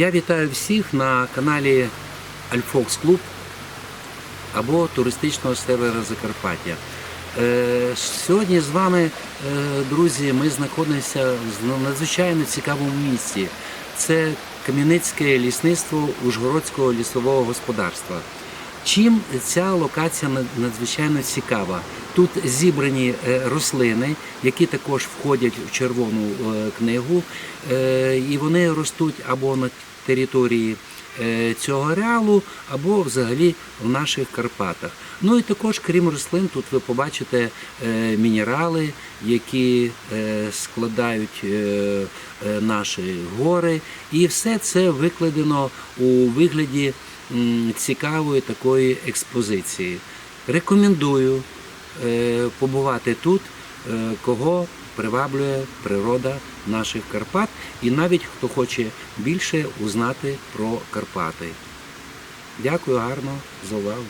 Я вітаю всіх на каналі Альфокс Клуб або туристичного сервера Закарпаття. Е, Сьогодні з вами, е, друзі, ми знаходимося в надзвичайно цікавому місці. Це Кам'яницьке лісництво Ужгородського лісового господарства. Чим ця локація над- надзвичайно цікава? Тут зібрані е, рослини, які також входять в червону е, книгу, е, і вони ростуть або на території цього ареалу, або взагалі в наших Карпатах. Ну і також, крім рослин, тут ви побачите мінерали, які складають наші гори, і все це викладено у вигляді цікавої такої експозиції. Рекомендую е, побувати тут, е, кого приваблює природа наших Карпат, і навіть хто хоче більше узнати про Карпати. Дякую гарно за увагу.